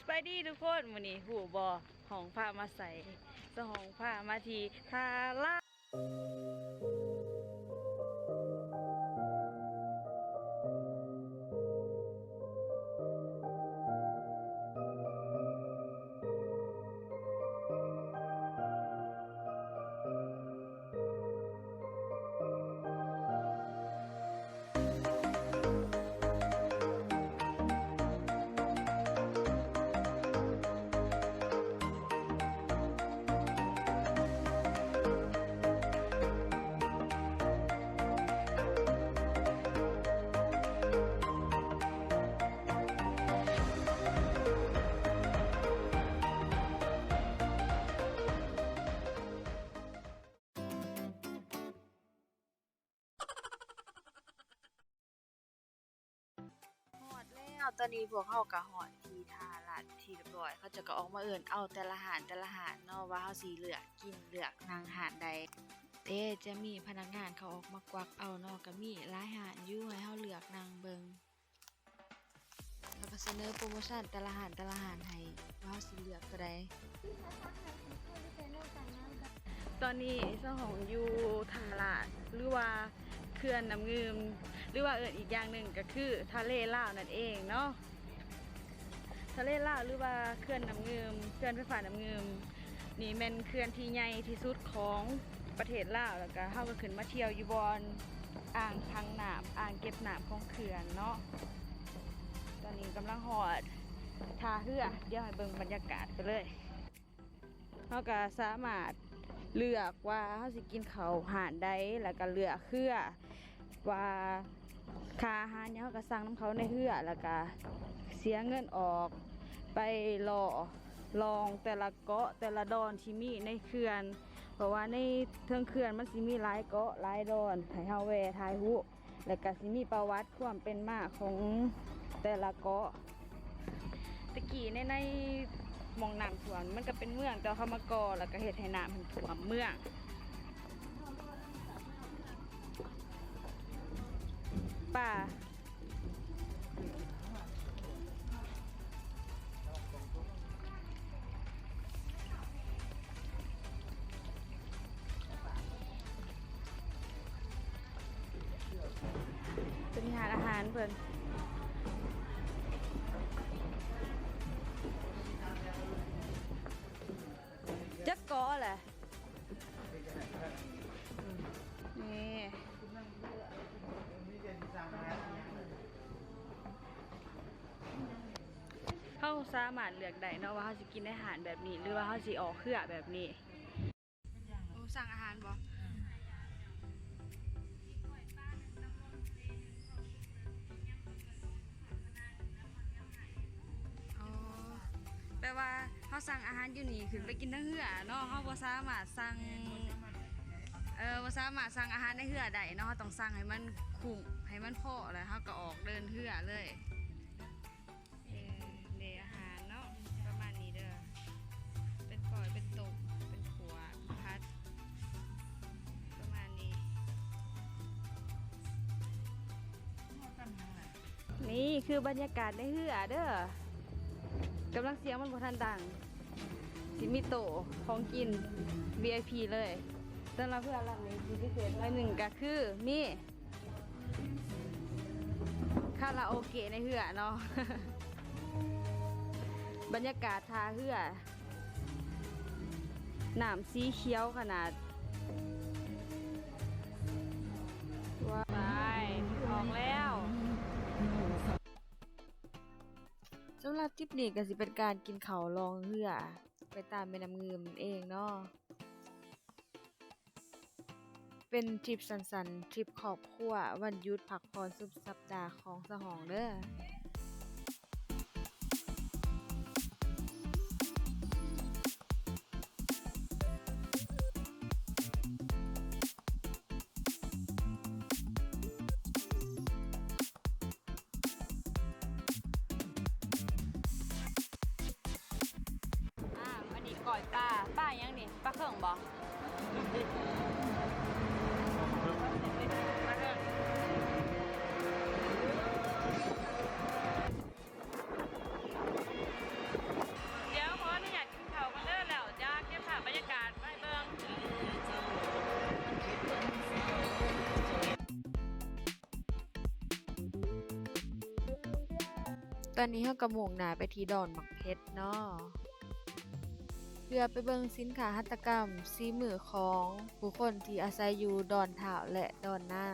สบายดีทุกคนวันนี้หูบอห้องผ้ามาใส่สห้องผ้ามาทีทาล่า ตอนนี้พวกเขากะหอดทีทาลาดทีเรียบร้อย เขาจะก็ออกมาเอิ่นเอาแต่ละหารแต่ละหารเนาะว่าเขาสีเลือกกินเลือกนางหารใดเต้จะมีพนักงานเขาออกมากวักเอาเนาะก็มีหลายหารอยู่ให้เขาเลือกนางเบิงแล้วก็เสนอโปรโมชั่นแต่ละหารแต่ละหารให้ว่าเขาสิเลือกก็ได้ตอนนี้เจ้าของอยู่ทาลาดหรือว่า เขื่อนน้ำงืมหรือว่าเอินอีกอย่างหนึ่งก็คือทะเลลาวนั่นเองเนาะทะเลลาวหรือว่าเขื่อนน้ำงืมเขื่อนไฟฟ้าน้ำงืมนี่แม่นเขื่อนที่ใหญ่ที่สุดของประเทศลาวแล้วก็เฮาก็ขึ้นมาเที่ยวอยู่บอนอ่างพังหน้ำอ่างเก็บน้ำของเขื่อนเนาะตอนนี้กำลังหอดทาเรือเดี๋ยวให้เบิ่งบรรยากาศไปเลยเฮาก็สามารถ เลือกว่าเขาสิกินเขาวหานใดแล้วก็เลือกเครือว่าคาอาหารเนี่ยเขาก็สั่งน้ำเขาในเฮือแล้วก็เสียเงินออกไปรอลองแต่ละเกาะแต่ละดอนที่มีในเขื่อน เพราะว่าในเทิงเขื่อนมันสิมีหลายเกาะหลายดอนให้เฮาแวทายหูแล้วก็สิมีประวัติความเป็นมาของแต่ละเกาะตะกี้ในใน มองน้ำท่วมมันก็เป็นเมืองแต่เขามาก่อแล้วก็เฮ็ดให้น้ำมันท่วมเมืองป่า สามารถเลือกได้เนาะว่าเขาสิกินอาหารแบบนี้ หรือว่าเขาสิออกเครือแบบนี้โอ้สั่งอาหารบ่อ๋อแปลว่าเขาสั่งอาหารอยู่นี่ขึ้นไปกินทั้งเหือเนาะเขาบ่สามารถสั่งเออบ่สามารถสั่งอาหารในเหือได้เนาะเขาต้องสั่งให้มันคุ้มให้มันพอแล้วเขาก็ออกเดินเหือเลย นี่คือบรรยากาศในเหือเด้อกำลังเสียงมันบทันดังสิมีโตของกิน VIP เลยสำหรับเพื่อนรักนี้พิเศษหน่อยหนึ่งก็คือมีคาราโอเกะในเหือเนาะบรรยากาศทาเหือหนามสีเขียวขนาด ทริปนี้ก็สิเป็นการกินเขาลองเหือ ไปตามแม่น้ำเงืมนั่นเองเนาะเป็นทริปสันๆทริปครอบครัววันหยุดพักผ่อนสุดสัปดาห์ของสหองเด้อ ส่เดี๋ยวขออนุญาตกินข้ากันเด้อแล้วจ้าเก็บภาพบรรยากาศไว้เบ่งตอนนี้เฮาก็มุ่งหนาไปที่ดอนหมักเพชรเนาะ พื่อไปเบิ่งสินค้าหัตถกรรมซีมือของผู้คนที่อาศัยอยู่ดอนถาวและดอนนา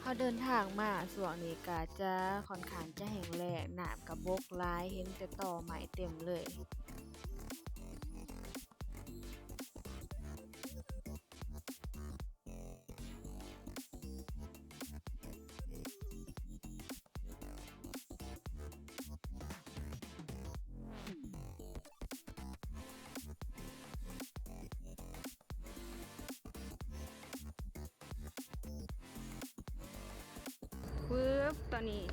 เขาเดินทางมาส่วงนี้กาจะค่อนข้างจะแห้งแล้งน้ำกระบกลายเห็นแต่ต่อไม้เต็มเลย ปึ๊บตอนนี้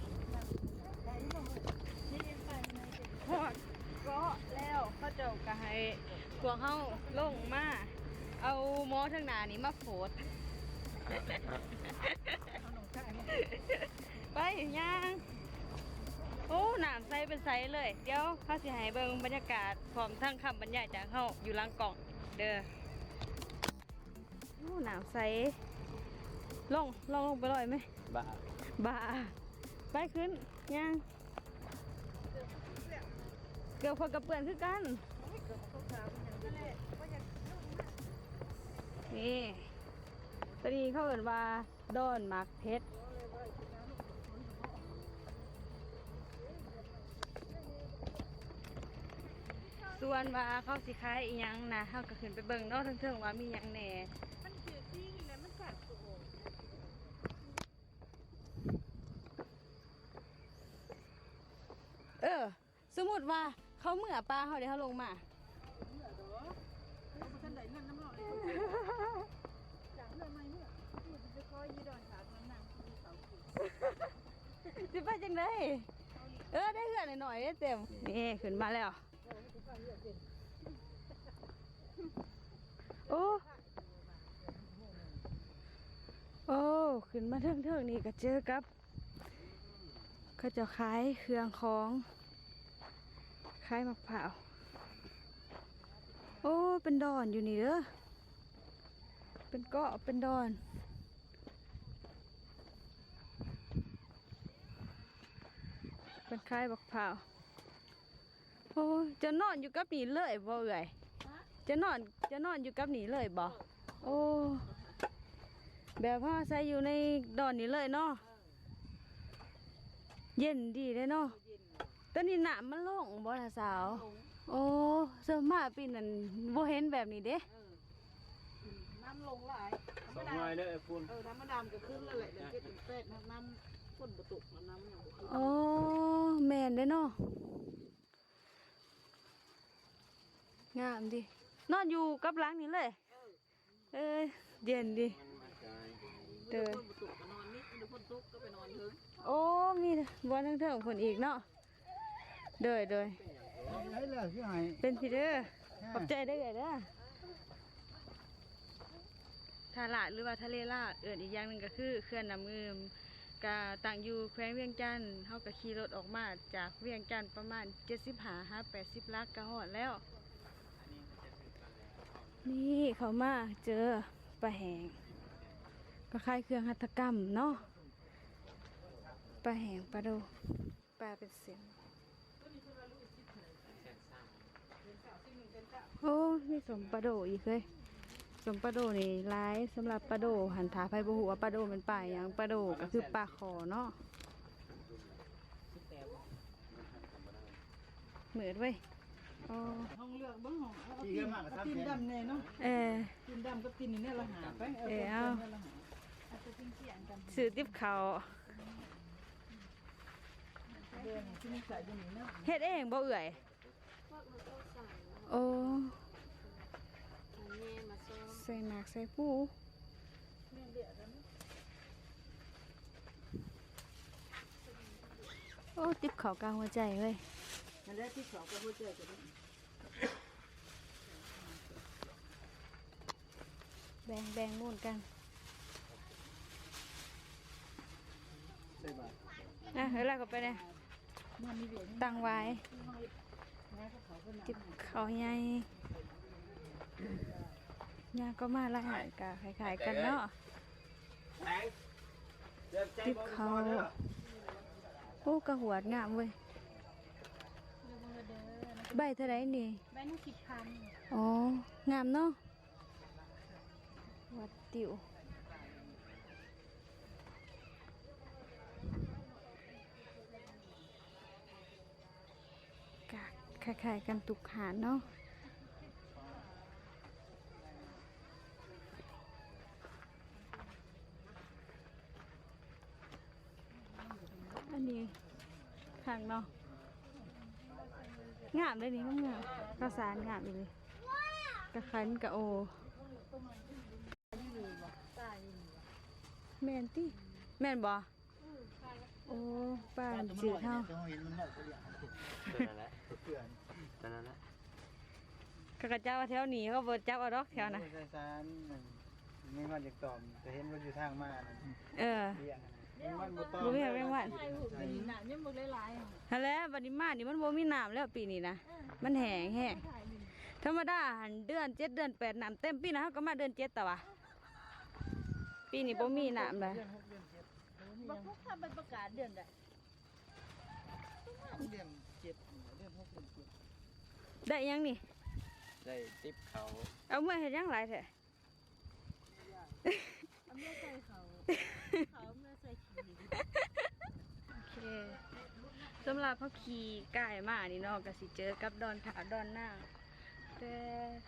พอดก็แล้วเขาเจ้าก็ให้พวกเฮาลงมาเอาหมอทั้งหนานี้มาโฟดไปย่างโอ้หนามใสเป็นใสเลย เดี๋ยวเขาสิให้เบิ่งบรรยากาศพร้อมทั้งคำบรรยายจากเฮาอยู่หลังกล่องเด้อโอ้หนามใสลงลงลงไปลอยไหมบ้า บ่าไปขึ้นยังเกือบคนกับเปื่อนคือกันนี่ตอนนี้เขาเอินว่าโดนมักเพชรส่วนว่าเขาสิขายอีหยังนะเขาก็ขึ้นไปเบิ่งเนาะเทิงๆว่ามีหยังแหน่ มันคือที่นี่แหละมันขาดตัว เออ ส มมติว่าเขาเมื่อปลาเขาเดี๋ยวเขาลงมาเหนือเด้อแล้วมันทันได้เงินน้ำหน่อยจากเรื่องไม่เนี่ยที่จะคอยยีดอนขาดมันนั่งที่เขาคือสิไปจังได้เออได้เหือนหน่อยๆได้เต็มนี่ขึ้นมาแล้ว โอ้โอ้ขึ้นมาเทิงๆนี่ก็เจอกับเขาจะขายเครื่องของ ขายมะพร้าว โอ้ เป็นดอนอยู่นี่เด้อ เป็นเกาะเป็นดอนเป็นคล้ายบักพร้าว โอ้จะนอนอยู่กับนี่เลยบ่เอ่ยจะนอนจะนอนอยู่กับนี่เลยบ่โอ้แบบว่าใส่อยู่ในดอนนี้เลยเนาะเย็นดีเลยเนาะ ตอนนี้หนามมันลงบ่ล่ะสาวโอ้เสมมาปีนั้นบ่เห็นแบบนี้เด้น้ำลงหลายสองหน่อยเด้อไอ้ปุ้นเออน้ำมันดำก็ขึ้นแล้วแหละเดี๋ยวเจ็ดถึงแปดน้ำฝนประตุกน้ำอย่างบุขึ้นโอ้แม่นเด้เนาะงามดินอนอยู่กับหล้างนี้เลยเอ้ยเย็นดิเดินฝนประตุกก็นอนนี่เดี๋ยวฝนตกก็ไปนอนถึงโอ้มีบอลทั้งเทิงคนอีกเนาะ เดยเดยให้แล้วที่ให้เป็นพี่เด้อขอบใจได้อเลยเด้อทาลาดหรือว่าทะเลลาดเอื่นอีกอย่างหนึ่งก็คือเขื่อนน้ำเงิมกาต่างอยู่แขวงเวียงจันทน์เฮาก็ขี่รถออกมาจากเวียงจันทน์ประมาณ75หา80ลักก็ฮอดแล้ว นี่เขามาเจอปลาแหงก็คล้ายเครื่องหัตถกรรมเนาะปลาแหงปลาโดปลาเป็นเสียงโอ้ มีสมปลาโดอีกเลยสมปลาโดนี่ร้ายสำหรับปลาโดหันถาไฟบุหัวาปลาโดเป็นปลาหยังปลาโดก็คือปลาคอเนาะเหมือนเว้ยอ๋อห้องเลือกเบ้างห้องเอาตีนเอาตีนดำแน่เนาะเออตีนดำกับตีนนี่เนี่ยเราหาไปเออเอาเอาหาเอาไปตีนเสียงกันซื้อติบเขาวเดินที่นี่ใส่อยู่นี่เนาะเฮ็ดเองบ่เอื่อยโอ้ ใส่หมากใส่ปูโอ้ติบเขาวกลางหัวใจเว้ยนั่นแหละที่สองก็หัวใจกันแบ่งแบ่งมุ่นกันใส่บาทนะเวลาก็ไปเลยมันมีเหรียญตั้งไว้แม่ก็เขาก็ติบเขาวใหญ่ ยาก็มาละหายกะคล้ายๆกันเนาะแตงเจ็บใจติบบ่เขาพอเด้อโอ้กระหวดงามเว้ยเดี๋ยวมึงเด้อใบเท่าไรนี่ใบหนึ่งสิบพันอ๋องามเนาะวัดติวกากคล้ายๆกันตุกหานเนาะอันนี้ข้างเนาะงามเลยนี่งามๆข้าวสารงามอีเลยกะคันกะโอแม่นติแม่นบ่โอ้ป้าจืดเฮาเห็นมันหน่อยก็อย่างนั่นแหละเพื่อนนั่นแหละกะกะเจ้าแถวนี้เขาบ่จับเอาดอกแถวน่ะใส่ซานไม่ว่าจะตอมแต่เห็นว่าอยู่ทางมานั่นเออเรียกไม่ว่าบ่ตอมบ่มีแม่งวันไอ้หูปีหนายังมึงหลายๆอะฮันแหล้วบัดนี้มานี่มันบ่มีน้ำแล้วปีนี้นะมันแห้งแห้งถ่ายดิธรรมดาหันเดือนเจ็ดเดือนแปดน้ำเต็มปีนะเฮาก็มาเดือนเจ็ดแต่ว่าปีนี้บ่มีน้ำเลยบักพวกทำเป็นประกาศเดือนใดเดือนเจ็ดเดือนหกเดือนเจ็ดได้ยังนี่ ได้ติปเขาเอาเมื่อเฮ็ดหยังหลายแท้เอาเมื่อใส่เขา เขาเมื่อใส่ขี้ โอเคสำหรับเฮาขี่กายมานี่เนาะก็สิเจอกับดอนผาดอนหน้างแต่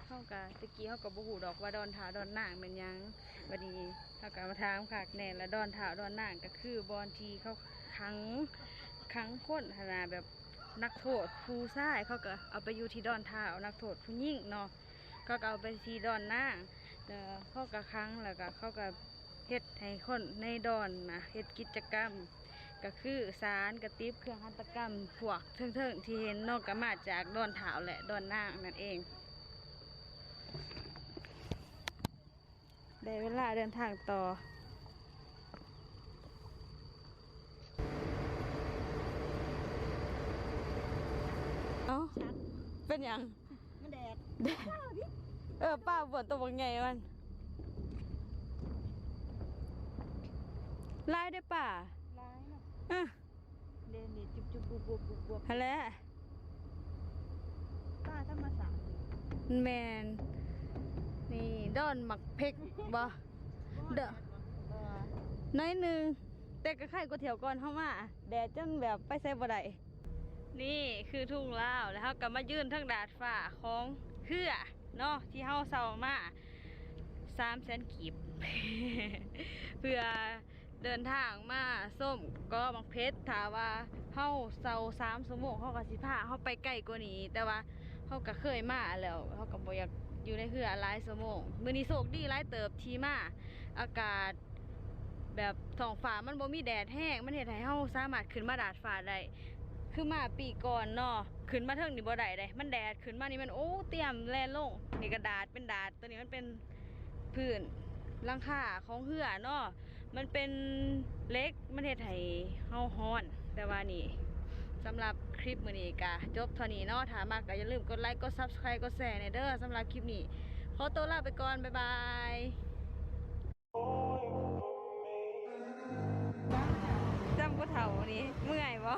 เฮาก็ตะกี้เฮาก็บ่ฮู้ดอกว่าดอนผาดอนหนางแม่นยังบัดนี้เฮาก็มาถามคักแน่และดอนผาดอนหนางก็คือบอนที่เขาขังขังค้นน่ะแบบนักโทษผู้ชายเขาก็เอาไปอยู่ที่ดอนเท้านักโทษผู้หญิงเนาะเขาก็เอาไปที่ดอนหนางแล้วเขาก็ขังแล้วก็เขาก็ เฮ็ดให้คนในดอนนะเฮ็ดกิจกรรม ก็คือสารกระติบเครื่องหัตถกรรมพวกเทิงๆที่เห็นนอกก็มาจากดอนเถาวและดอนนางนั่นเองได้เวลาเดินทางต่อเอ้าเป็นหยังมันแดด เออป้าฝนตกบังไงมัน ไล่ได้ป่าร้ายเนาะอะเดนนี่จุบจุบบุบบุบบุบบุบฮัลโหลป้าธรรมศาสตร์แมนนี่ดอนหมักเพกบ่เด้อเออน้อยหนึ่งแต่ก็ไข่ก๋วยเตี๋ยวก่อนเข้ามาแดดจนแบบไปใส่บ่ได้นี่คือทุ่งลาวแล้วเขาก็มายืนทั้งดาดฟ้าของเพื่อเนาะที่เฮาเซามาสามแสนกีบเพื่อ เดินทางมาส้มก็บังเพชรถามว่าเฮาเซาสามสมงเฮาก็สิพาเฮาไปไกลกว่านี้ แต่ว่าเฮาก็เคยมาแล้วเฮาก็บ่อยากอยู่ในเหือหลายสมงมื้อนี้โชคดีหลายเติบที่มาอากาศแบบท้องฟ้ามันบ่มีแดดแห้งมันเฮ็ดให้เฮาสามารถขึ้นมาดาดฟ้าได้คือมาปีก่อนเนาะขึ้นมาเทิงนี่บ่ได้ได้มันแดดขึ้นมานี่มันโอ้เตรียมแลนลงนี่ก็ดาดเป็นดาดตัวนี้มันเป็นพื้นลังคาของเหือเนาะ มันเป็นเล็กมันเฮ็ดให้เฮาฮ้อน แต่ว่านี่สำหรับคลิปมือนี้ก็จบเท่านี้เนาะถามักก็อย่าลืมกดไลค์กด Subscribe กดแชร์ในเด้อสำหรับคลิปนี้ ขอตัวลาไปก่อน บ๊ายบายจำกูเถ่านี้เมื่อยบ่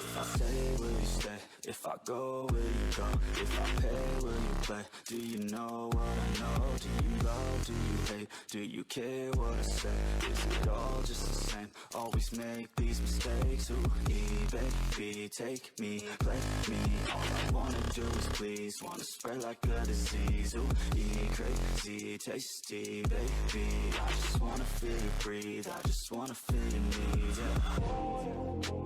If I stay, will you stay? If I go, will you go? If I pay, will you play? Do you know what I know? Do you love, do you hate? Do you care what I say? Is it all just the same? Always make these mistakes Ooh, baby, take me, play me All I wanna do is please Wanna spread like a disease Ooh, crazy, tasty, baby I just wanna feel you breathe I just wanna feel your need, yeah